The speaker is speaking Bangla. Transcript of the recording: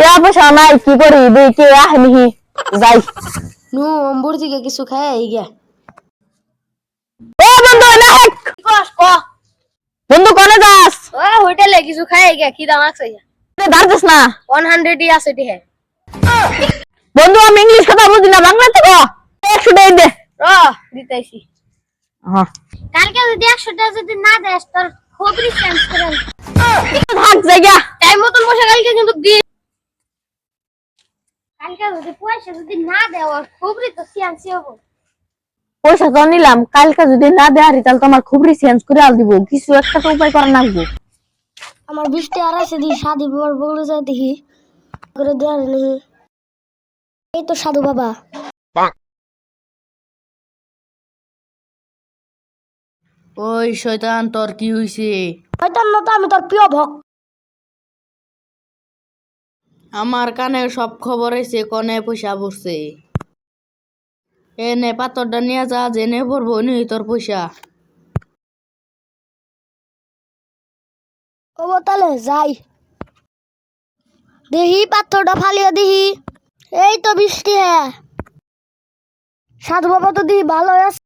টিয়া পয়সা নাই কি করি? দুই কে আহনিহি যাই। নু অম্বুর থেকে কিছু খাই এই গিয়া। ও বন্ধু না কস ক? বন্ধু কোনে যাস? ও হোটেলে কিছু খাই এই গিয়া কি দাম আছে ধার দিস না। 100 ই আছে টি হ্যাঁ বন্ধু আমি ইংলিশ কথা বুঝি না বাংলা থেকে একশো টাকা দে। র দিতেছি হ্যাঁ কালকে যদি 100 টাকা যদি না দেস তোর খবরই চেঞ্জ করে। থাক জায়গা টাইম মতন বসে কালকে কিন্তু কালকে যদি পয়সা যদি না খবরই তো চেঞ্জ হব। পয়সা তো নিলাম কালকে যদি না দেয়ারি তাহলে তোমার খুবই চেঞ্জ করে আল দিব। কিছু একটা তো উপায় করা লাগবে। আমার বৃষ্টি আর আছে দি শাদি বাবার বলে যায় দেখি। করে নেই। এই তো সাধু বাবা। ওই শয়তান তোর কি হইছে? হয়তো না তো আমি তোর প্রিয় ভক্ত। আমার কানে সব খবর এসে কনে পয়সা পড়ছে এনে পাথরটা নিয়ে যা, জেনে পড়ব নি তোর পয়সা। ও তাহলে যাই। দেখি, পাথরটা ফালিয়ে দেখি। এই তো বৃষ্টি হ্যাঁ সাধু বাবা তো দিহি ভালো আছে।